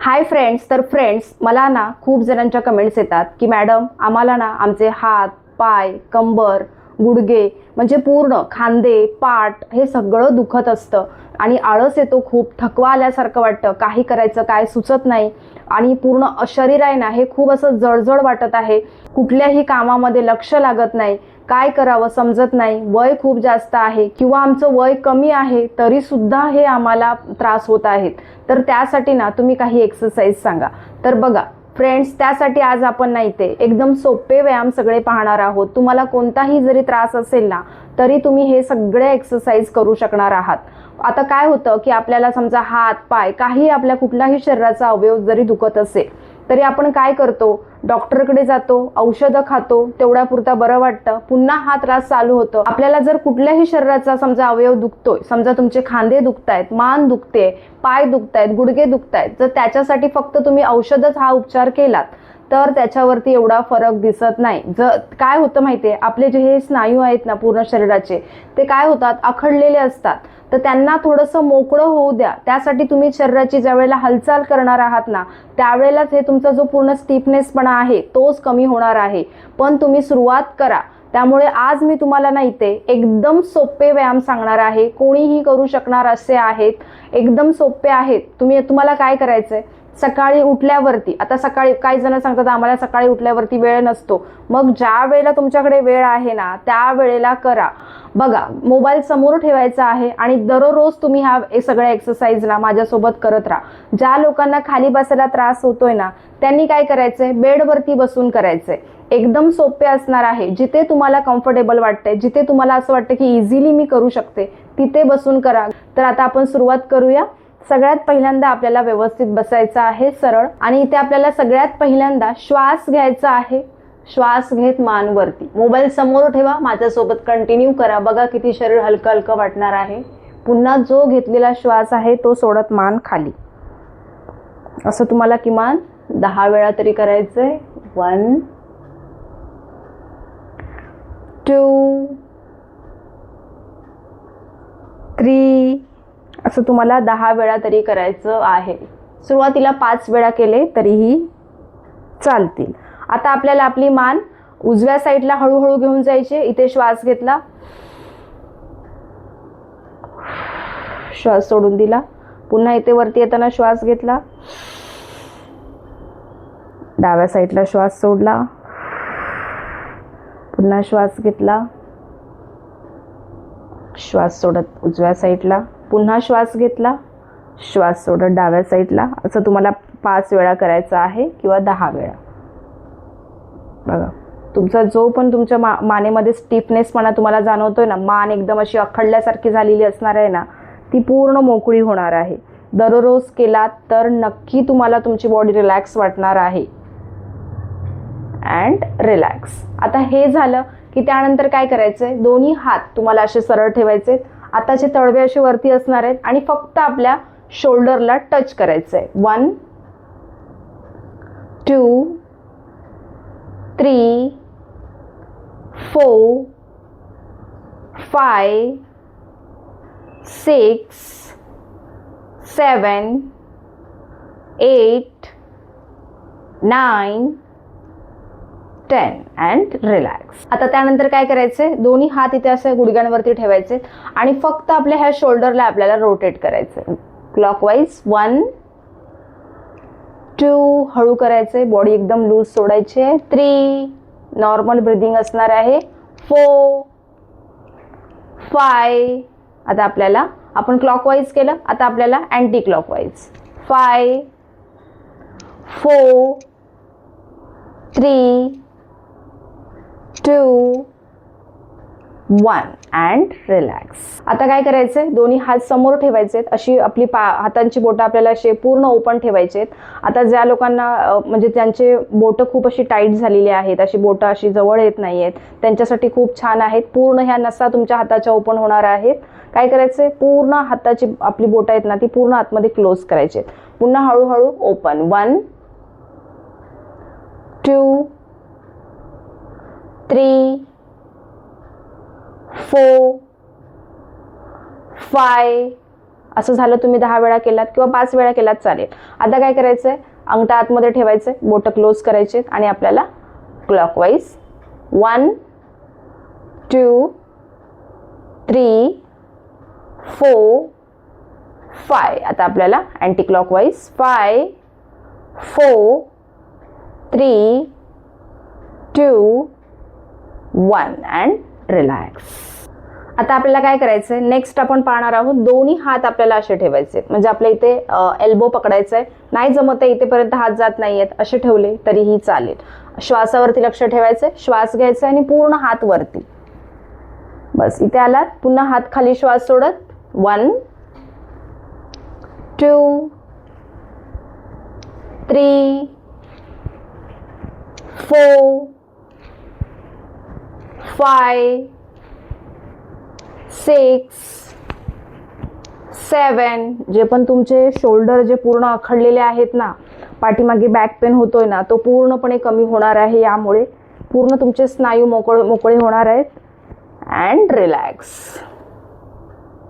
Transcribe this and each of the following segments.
Hi friends तर friends मला ना खूप जणांच्या कमेंट्स येतात की मॅडम आम्हाला ना आमचे हात पाय कंबर गुडघे म्हणजे पूर्ण खांदे पाठ हे सगळं दुखत असतं आणि आळस येतो खूप थकवा आल्यासारखं वाटतं काही करायचं काय सुचत नाही आणि पूर्ण शरीर आहे ना हे खूप असं जळजळ वाटत आहे. कुठल्याही कामामध्ये लक्ष लागत नाही काय करावं समजत नाही. वय खूप जास्त आहे किंवा आमचं वय कमी आहे तरी सुद्धा हे आम्हाला त्रास होत आहेत. तर त्यासाठी ना तुम्ही काही एक्सरसाइज सांगा. तर बघा फ्रेंड्स त्यासाठी आज आपण नाही ते एकदम सोपे व्यायाम सगळे पाहणार आहोत. तुम्हाला कोणताही जरी त्रास असेल ना तरी तुम्ही हे सगळे एक्सरसाइज करू शकणार आहात. आता काय होतं की आपल्याला समजा हात पाय काही आपल्या कुठलाही शरीराचा अवयव जरी दुखत असेल तरी आपण काय करतो? डॉक्टरकडे जातो औषधं खातो तेवढ्यापुरता बरं वाटतं. पुन्हा हा त्रास चालू होतो. आपल्याला जर कुठल्याही शरीराचा समजा अवयव दुखतोय समजा तुमचे खांदे दुखतायत मान दुखते पाय दुखतायत गुडघे दुखतायत जर त्याच्यासाठी फक्त तुम्ही औषधच हा उपचार केलात तर त्याच्यावरती एवढा फरक दिसत नाही. जर काय होतं माहिती आहे आपले जे हे स्नायू आहेत ना पूर्ण शरीराचे ते काय होतात? आखडलेले असतात. तर त्यांना थोडंसं मोकळं होऊ द्या. त्यासाठी तुम्ही शरीराची ज्या वेळेला हालचाल करणार आहात ना त्यावेळेलाच हे तुमचा जो पूर्ण स्टिफनेसपणा आहे तोच कमी होणार आहे. पण तुम्ही सुरुवात करा. त्यामुळे आज मी तुम्हाला नाही ते एकदम सोपे व्यायाम सांगणार आहे. कोणीही करू शकणार असे आहेत. एकदम सोपे आहेत. तुम्ही तुम्हाला काय करायचं आहे सकाळी उठल्यावरती आता सकाळी काही जण सांगतात आम्हाला सकाळी उठल्यावरती वेळ नसतो. मग ज्या वेळेला तुमच्याकडे वेळ आहे ना त्या वेळेला करा. बघा मोबाईल समोर ठेवायचा आहे आणि दररोज तुम्ही हा हे सगळ्या एक्सरसाइजला माझ्यासोबत करत राहा. ज्या लोकांना खाली बसायला त्रास होतोय ना त्यांनी काय करायचंय? बेडवरती बसून करायचंय. एकदम सोपे असणार आहे. जिथे तुम्हाला कम्फर्टेबल वाटतंय जिथे तुम्हाला असं वाटतं की इझिली मी करू शकते तिथे बसून करा. तर आता आपण सुरुवात करूया. सगळ्यात पहिल्यांदा आपल्याला व्यवस्थित बसायचं आहे सरळ. आणि इथे आपल्याला सगळ्यात पहिल्यांदा श्वास घ्यायचा आहे. श्वास घेत मान वरती. मोबाईल समोर ठेवा माझ्यासोबत कंटिन्यू करा. बघा किती शरीर हलकं हलकं वाटणार आहे. पुन्हा जो घेतलेला श्वास आहे तो सोडत मान खाली. असं तुम्हाला किमान दहा वेळा तरी करायचंय. वन टू थ्री असं तुम्हाला दहा वेळा तरी करायचं आहे. सुरुवातीला पाच वेळा केले तरीही चालतील. आता आपल्याला आपली मान उजव्या साईडला हळूहळू घेऊन जायचे इथे श्वास घेतला. श्वास सोडून दिला. पुन्हा इथे वरती येताना श्वास घेतला. डाव्या साईडला श्वास सोडला. पुन्हा श्वास घेतला. श्वास सोडत उजव्या साईडला. पुन्हा श्वास घेतला. श्वास सोडत डाव्या साईडला. असं तुम्हाला पाच वेळा करायचं आहे किंवा दहा वेळा. बघा. तुमचा जो पण तुमच्या मा मानेमध्ये स्टिफनेसपणा तुम्हाला जाणवतोय ना मान एकदम अशी अखडल्यासारखी झालेली असणार आहे ना ती पूर्ण मोकळी होणार आहे. दररोज केलात तर नक्की तुम्हाला तुमची बॉडी रिलॅक्स वाटणार आहे. अँड रिलॅक्स आता हे झालं की त्यानंतर काय करायचं आहे दोन्ही हात तुम्हाला असे सरळ ठेवायचे आताचे तळवे असे वरती असणार आहेत आणि फक्त आपल्या शोल्डरला टच करायचं आहे one two three four five six seven eight nine ten and relax आता त्यानंतर काय करायचंय? दोन्ही हात इथे असे गुडघ्यांवरती ठेवायचे आणि फक्त आपल्या ह्या शोल्डरला आपल्याला रोटेट करायचंय. क्लॉकवाईज वन टू हळू करायचे बॉडी एकदम लूज सोडायची. आहे थ्री नॉर्मल ब्रिदिंग असणार आहे. फोर फाय आता आपल्याला आपण क्लॉकवाईज केलं. आता आपल्याला anti clockwise five four three two one and relax आता काय करायचंय? दोन्ही हात समोर ठेवायचे अशी आपली पा हातांची बोटं आपल्याला असे पूर्ण ओपन ठेवायचे आता ज्या लोकांना म्हणजे त्यांचे बोटं खूप अशी टाईट झालेली आहेत अशी बोटं अशी जवळ येत नाही आहेत त्यांच्यासाठी खूप छान आहेत. पूर्ण ह्या नसा तुमच्या हाताच्या ओपन होणार आहेत. काय करायचंय? पूर्ण हाताची आपली बोटं आहेत ना ती पूर्ण आतमध्ये क्लोज करायची पुन्हा हळूहळू open one two three four, five, असं झालं तुम्ही दहा वेळा केलात किंवा पाच वेळा केलात चालेल. आता काय करायचं आहे अंगठा आतमध्ये ठेवायचे बोटं क्लोज करायचे आणि आपल्याला clockwise one two three four five आता आपल्याला anti clockwise five four three two one and relax. आता आपल्याला काय करायचं आहे नेक्स्ट आपण पाहणार आहोत दोन्ही हात आपल्याला असे ठेवायचे म्हणजे आपल्या इथे एल्बो पकडायचा आहे नाही जमत आहे इथेपर्यंत हात जात नाही आहेत असे ठेवले तरीही चालेल. श्वासावरती लक्ष ठेवायचं आहे श्वास घ्यायचा आणि पूर्ण हात वरती. बस इथे आलात. पुन्हा हात खाली श्वास सोडत. One two three four five six seven जे पण तुमचे शोल्डर जे पूर्ण आखडलेले आहेत ना पाठीमागे बॅक पेन होतोय ना तो पूर्णपणे कमी होणार आहे यामुळे. पूर्ण तुमचे स्नायू मोकळ मोकळे होणार आहेत. अँड रिलॅक्स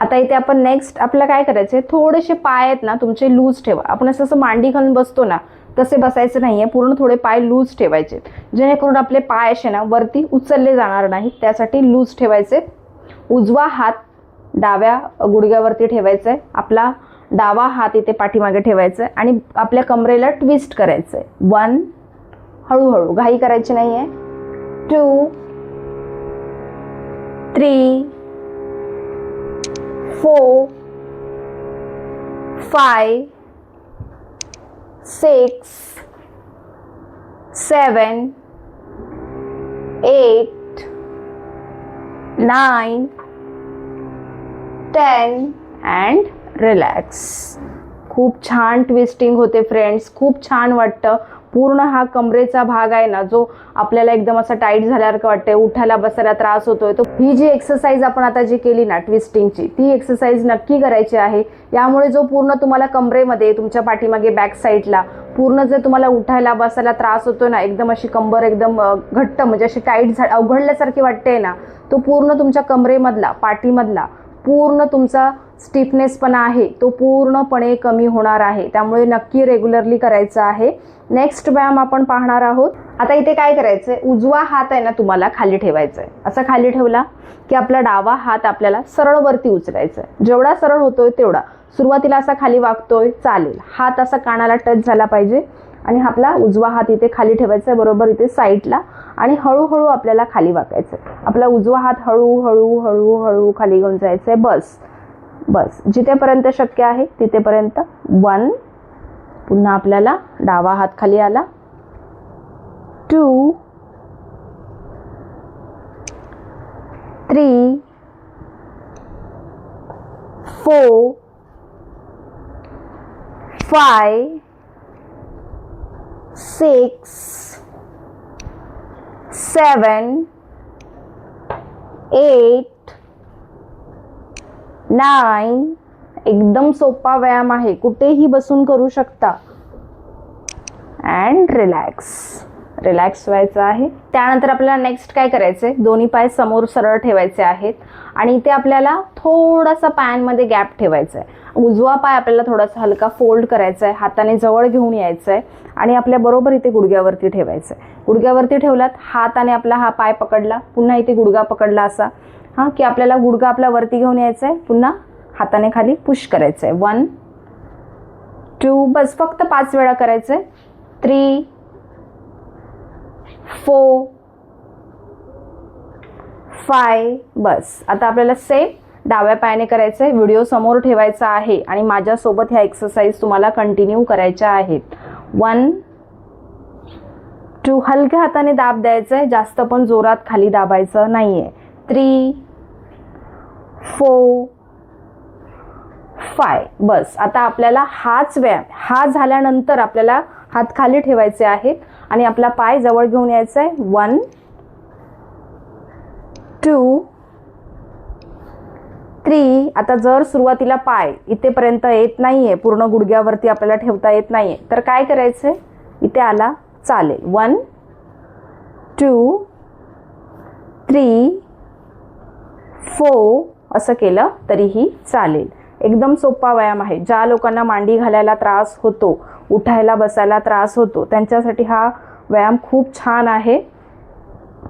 आता इथे आपण नेक्स्ट आपल्याला काय करायचं आहे थोडेसे पाय आहेत ना तुमचे लूज ठेवा. आपण असं असं मांडी घालून बसतो ना तसे बसायचं नाही आहे पूर्ण थोडे पाय लूज ठेवायचे. जेणेकरून आपले पाय असे ना वरती उचलले जाणार नाहीत. त्यासाठी लूज ठेवायचे. उजवा हात डाव्या गुडघ्यावरती ठेवायचा. आहे आपला डावा हात इथे पाठीमागे ठेवायचा आहे आणि आपल्या कमरेला ट्विस्ट करायचं. आहे वन हळूहळू. घाई करायची नाही आहे two three four five six, seven, eight, nine, ten and relax. खूप छान ट्विस्टिंग होते फ्रेंड्स खूप छान वाटतं. पूर्ण हा कमरेचा भाग आहे ना जो आपल्याला एकदम असा टाईट झाल्यासारखं वाटतंय उठायला बसायला त्रास होतोय. तो ही जी एक्सरसाइज आपण आता जी केली ना ट्विस्टिंगची ती एक्सरसाइज नक्की करायची आहे. यामुळे जो पूर्ण तुम्हाला कमरेमध्ये तुमच्या पाठीमागे बॅक साईडला पूर्ण जर तुम्हाला उठायला बसायला त्रास होतो ना एकदम अशी कंबर एकदम घट्ट म्हणजे अशी टाईट झा अवघडल्यासारखी वाटते ना तो पूर्ण तुमच्या कमरेमधला पाठीमधला पूर्ण तुमचा स्टिफनेसपणा आहे तो पूर्णपणे कमी होणार आहे. त्यामुळे नक्की रेग्युलरली करायचं आहे. नेक्स्ट व्यायाम आपण पाहणार आहोत. आता इथे काय करायचंय? उजवा हात आहे ना तुम्हाला खाली ठेवायचा आहे असा खाली ठेवला की आपला डावा हात आपल्याला सरळ वरती उचलायचा आहे जेवढा सरळ होतोय तेवढा. सुरुवातीला असा खाली वागतोय चालेल. हात असा कानाला टच झाला पाहिजे आणि आपला उजवा हात इथे खाली ठेवायचा आहे बरोबर इथे साईडला आणि हळूहळू आपल्याला खाली वाकायचं आहे आपला उजवा हात हळूहळू हळूहळू हळू हळू खाली घेऊन जायचं आहे बस. बस. जिथेपर्यंत शक्य आहे तिथेपर्यंत वन पुन्हा आपल्याला डावा हात खाली आला. Two three four five six seven eight nine एकदम सोपा व्यायाम आहे. कुठेही बसून करू शकता. अँड रिलॅक्स रिलॅक्स व्हायचं आहे. त्यानंतर आपल्याला नेक्स्ट काय करायचं आहे दोन्ही पाय समोर सरळ ठेवायचे आहेत. आणि इथे आपल्याला थोडासा पॅनमध्ये गॅप ठेवायचा आहे उजवा पाय आपल्याला थोडासा हलका फोल्ड करायचा आहे हाताने जवळ घेऊन यायचं आहे आणि आपल्या बरोबर इथे गुडघ्यावरती ठेवायचं आहे गुडघ्यावरती ठेवलात हाताने आपला हा पाय पकडला. पुन्हा इथे गुडघा पकडला असा. हां की आपल्याला गुडघा आपला वरती घेऊन यायचा आहे पुन्हा हाताने खाली पुश करायचं आहे वन टू बस फक्त पाच वेळा करायचं आहे थ्री फोर फाय बस. आता आपल्याला सेम डाव्या पायाने करायचं आहे व्हिडिओ समोर ठेवायचा आहे आणि माझ्यासोबत ह्या एक्सरसाइज तुम्हाला कंटिन्यू करायच्या आहेत. वन टू हलक्या हाताने दाब द्यायचं आहे जास्त पण जोरात खाली दाबायचं नाही आहे थ्री फोर फाय. बस आता आपल्याला हाच व्यायाम हा झाल्यानंतर आपल्याला हात खाली ठेवायचे आहेत आणि आपला पाय जवळ घेऊन यायचा आहे. One two three. आता जर सुरुवातीला पाय इथेपर्यंत येत नाही आहे पूर्ण गुडघ्यावरती आपल्याला ठेवता येत नाही आहे तर काय करायचं? आहे इथे आला चालेल. वन टू थ्री फो असं केलं तरीही चालेल. एकदम सोपा व्यायाम आहे. ज्या लोकांना मांडी घालायला त्रास होतो उठायला बसायला त्रास होतो त्यांच्यासाठी हा व्यायाम खूप छान आहे.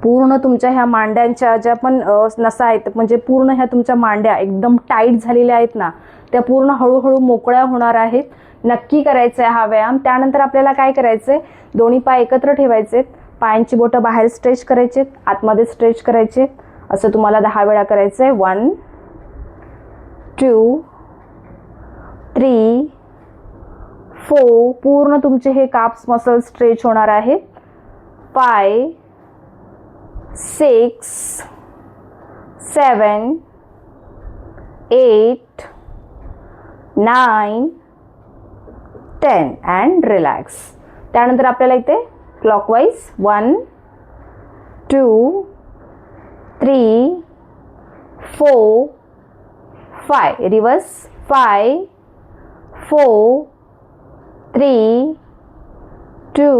पूर्ण तुमच्या ह्या मांड्यांच्या ज्या पण नसा आहेत म्हणजे पूर्ण ह्या तुमच्या मांड्या एकदम टाईट झालेल्या आहेत ना त्या पूर्ण हळूहळू मोकळ्या होणार आहेत. नक्की करायचा आहे हा व्यायाम. त्यानंतर आपल्याला काय करायचं आहे दोन्ही पाय एकत्र ठेवायचे पायांची बोटं बाहेर स्ट्रेच करायचे आतमध्ये स्ट्रेच करायचे असं तुम्हाला दहा वेळा करायचं आहे वन टू थ्री फोर पूर्ण तुमचे हे काप्स मसल स्ट्रेच होणार आहेत. Five six seven eight nine ten and relax त्यानंतर आपल्याला इथे clockwise one two three four five reverse five four three two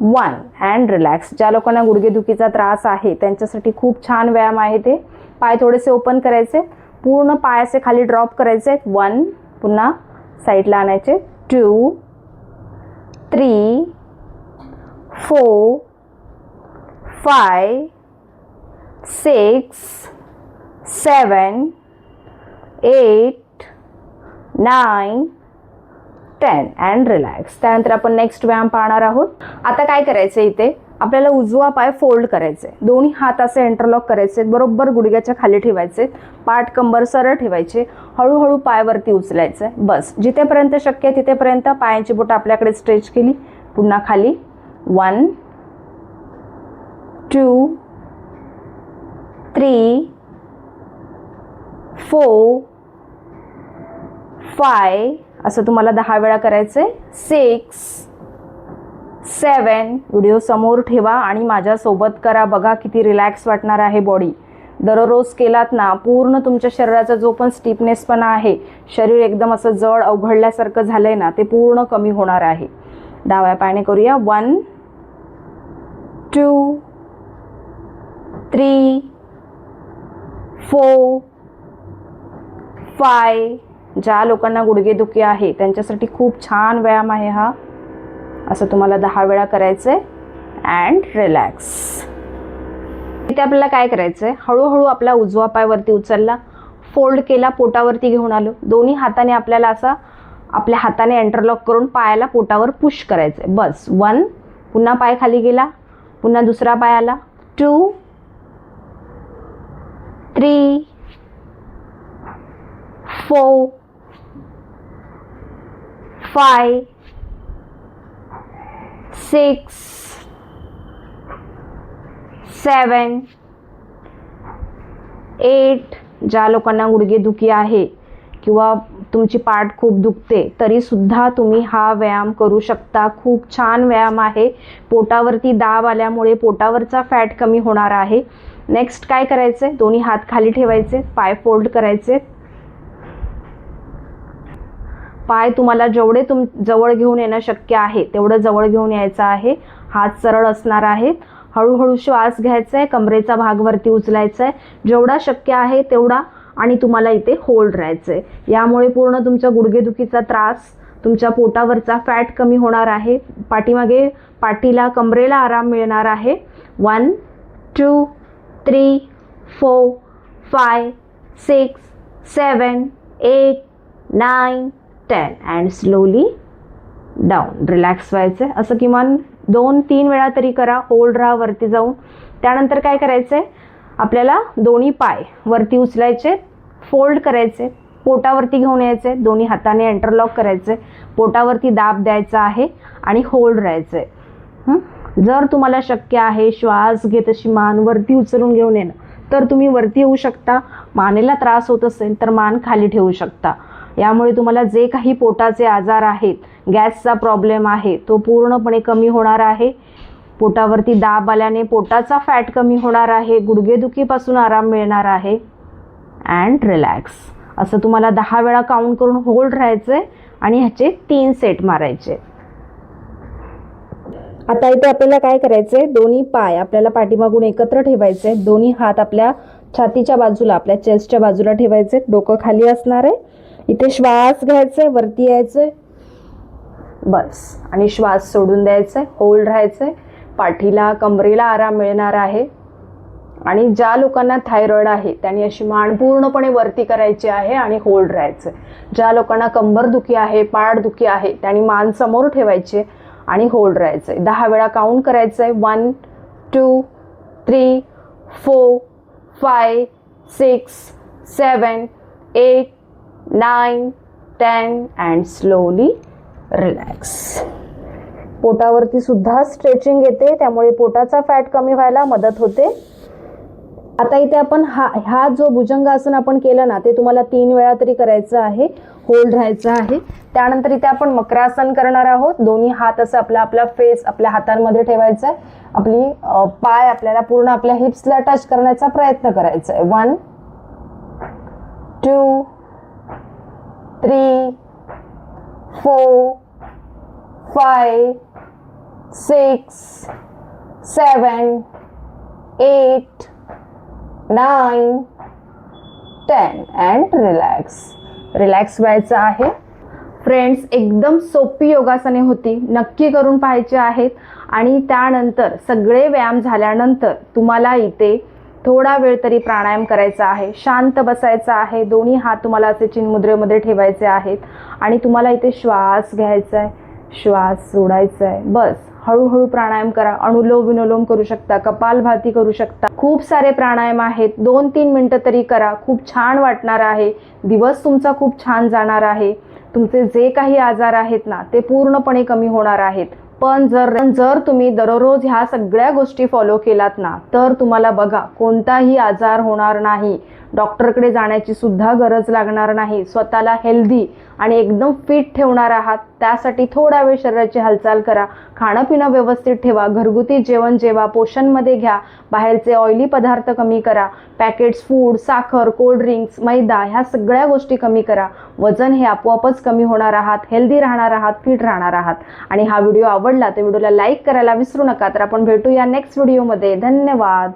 one and relax ज्या लोकांना गुडघेदुखीचा त्रास आहे त्यांच्यासाठी खूप छान व्यायाम आहे ते. पाय थोडेसे ओपन करायचे. पूर्ण पायाचे खाली ड्रॉप करायचे. वन पुन्हा साईडला आणायचे. Two three four five six seven eight nine ten. And relax त्यानंतर आपण नेक्स्ट व्यायाम पाहणार आहोत. आता काय करायचं इथे? आपल्याला उजवा पाय फोल्ड करायचे दोन्ही हात असे इंटरलॉक करायचे बरोबर गुडघ्याच्या खाली ठेवायचे. पाठ कंबर सरळ ठेवायचे. हळूहळू पायवरती उचलायचे बस. जिथेपर्यंत शक्य आहे तिथेपर्यंत पायांची बोटं आपल्याकडे स्ट्रेच केली. पुन्हा खाली. One two three four five असं तुम्हाला दहा वेळा करायचं आहे सिक्स सेवन व्हिडिओ समोर ठेवा आणि माझ्यासोबत करा. बघा किती रिलॅक्स वाटणार आहे बॉडी दररोज केलात ना पूर्ण तुमच्या शरीराचा जो पण स्टिफनेसपणा आहे शरीर एकदम असं जड अवघडल्यासारखं झालं आहे ना ते पूर्ण कमी होणार आहे. डाव्या पायाने करूया. One two three four five ज्या लोकांना गुडघेदुखी आहे त्यांच्यासाठी खूप छान व्यायाम आहे हा. असं तुम्हाला दहा वेळा करायचं आहे अँड रिलॅक्स इथे आपल्याला काय करायचं आहे हळूहळू आपला उजवा पाय वरती उचलला. फोल्ड केला पोटावरती घेऊन आलो. दोन्ही हाताने आपल्याला असा आपल्या हाताने एंटरलॉक करून पायाला पोटावर पुश करायचं आहे बस वन पुन्हा पाय खाली गेला. पुन्हा दुसरा पाय आला. Two three four five six seven eight ज्या लोकांना गुडघेदुखी आहे किंवा तुमची पाठ खूप दुखते तरीसुद्धा तुम्ही हा व्यायाम करू शकता. खूप छान व्यायाम आहे. पोटावरती दाब आल्यामुळे पोटावरचा फॅट कमी होणार आहे. नेक्स्ट काय करायचं? आहे दोन्ही हात खाली ठेवायचे. पाय फोल्ड करायचे. पाय तुम्हाला जेवढे तुम जवळ घेऊन येणं शक्य आहे तेवढं जवळ घेऊन यायचं आहे. हात सरळ असणार आहेत. हळूहळू श्वास घ्यायचा आहे कमरेचा भाग वरती उचलायचा आहे जेवढा शक्य आहे तेवढा आणि तुम्हाला इथे होल्ड राहायचं आहे यामुळे पूर्ण तुमच्या गुडघेदुखीचा त्रास तुमच्या पोटावरचा फॅट कमी होणार आहे. पाठीमागे पाठीला कमरेला आराम मिळणार आहे. One two three four five six seven eight nine ten and slowly down relax व्हायचं आहे असं किमान दोन तीन वेळा तरी करा. होल्ड राहा वरती जाऊन. त्यानंतर काय करायचं आहे आपल्याला दोन्ही पाय वरती उचलायचे फोल्ड करायचे पोटावरती घेऊन यायचे दोन्ही हाताने एंटरलॉक करायचे पोटावरती दाब द्यायचा आहे आणि होल्ड राहायचं आहे जर तुम्हाला शक्य आहे श्वास घेत अशी मान वरती उचलून घेऊन येणं तर तुम्ही वरती येऊ शकता. मानेला त्रास होत असेल तर मान खाली ठेवू शकता. यामुळे तुम्हाला जे काही पोटाचे आजार आहेत गॅसचा प्रॉब्लेम आहे तो पूर्णपणे कमी होणार आहे. पोटावरती दाब आल्याने पोटाचा फॅट कमी होणार आहे गुडघेदुखीपासून आराम मिळणार आहे. And relax. असं तुम्हाला दहा वेळा काउंट करून होल्ड राहायचं आहे आणि ह्याचे तीन सेट मारायचे. आता इथे आपल्याला काय करायचंय? दोन्ही पाय आपल्याला पाठीमागून एकत्र ठेवायचे दोन्ही हात आपल्या छातीच्या बाजूला आपल्या चेस्टच्या बाजूला ठेवायचे डोकं खाली असणार आहे. इथे श्वास घ्यायचे वरती यायचे बस. आणि श्वास सोडून द्यायचे होल्ड राहायचे पाठीला कमरेला आराम मिळणार आहे. आणि ज्या लोकांना थायरॉइड आहे त्यांनी अशी मान पूर्णपणे वरती करायची आहे आणि होल्ड राहायचं. ज्या लोकांना कंबर दुखी आहे पाठ दुखी आहे त्यांनी मान समोर ठेवायची आणि होल्ड राहायचं. आहे दहा वेळा काउंट करायचं आहे one two three four five six seven eight nine ten and slowly relax पोटावरती सुद्धा स्ट्रेचिंग येते त्यामुळे पोटाचा फॅट कमी व्हायला मदत होते. आता इथे आपण हा हा जो भुजंगासन आपण केलं ना ते तुम्हाला तीन वेळा तरी करायचं आहे. होल्ड राहायचं आहे. त्यानंतर इथे आपण मकरासन करणार आहोत. दोन्ही हात असं आपला आपला फेस आपल्या हातांमध्ये ठेवायचा आहे. आपली पाय आपल्याला पूर्ण आपल्या हिप्सला टच करण्याचा प्रयत्न करायचा आहे. One two three four five six seven eight nine ten and relax. Relax व्हायचं आहे. फ्रेंड्स एकदम सोपी योगासने होती. नक्की करून पाहायचे आहेत. आणि त्यानंतर सगळे व्यायाम झाल्यानंतर तुम्हाला इथे थोडा वेळ तरी प्राणायाम करायचा आहे. शांत बसायचा आहे. दोन्ही हात तुम्हाला असे चिन्मुद्रेमध्ये ठेवायचे आहेत. आणि तुम्हाला इथे श्वास घ्यायचा आहे. श्वास सोडायचा आहे बस हळूहळू प्राणायाम करा. अनुलोम विनोलोम करू शकता कपालभाती करू शकता. खूप सारे प्राणायाम आहेत. दोन तीन मिनटं तरी करा. खूप छान वाटणार आहे. दिवस तुमचा खूप छान जाणार आहे. तुमचे जे काही आजार आहेत ना ते पूर्णपणे कमी होणार आहेत. पण जर जर तुम्ही दररोज ह्या सगळ्या गोष्टी फॉलो केलात ना तर तुम्हाला बघा कोणताही आजार होणार नाही. डॉक्टरकडे जाण्याची सुद्धा गरज लागणार नाही. स्वतःला हेल्दी आणि एकदम फिट ठेवणार आहात. त्यासाठी थोडा वेळ शरीराची हालचाल करा. खाणं पिणं व्यवस्थित ठेवा. घरगुती जेवण जेवा. पोषणमध्ये घ्या. बाहेरचे ऑइली पदार्थ कमी करा. पॅकेट्स फूड साखर कोल्ड ड्रिंक्स मैदा ह्या सगळ्या गोष्टी कमी करा. वजन हे आपोआपच कमी होणार आहात. हेल्दी राहणार आहात. फिट राहणार आहात. आणि हा व्हिडिओ आवडला तर व्हिडिओला लाईक करायला विसरू नका. तर आपण भेटूया नेक्स्ट व्हिडिओमध्ये धन्यवाद.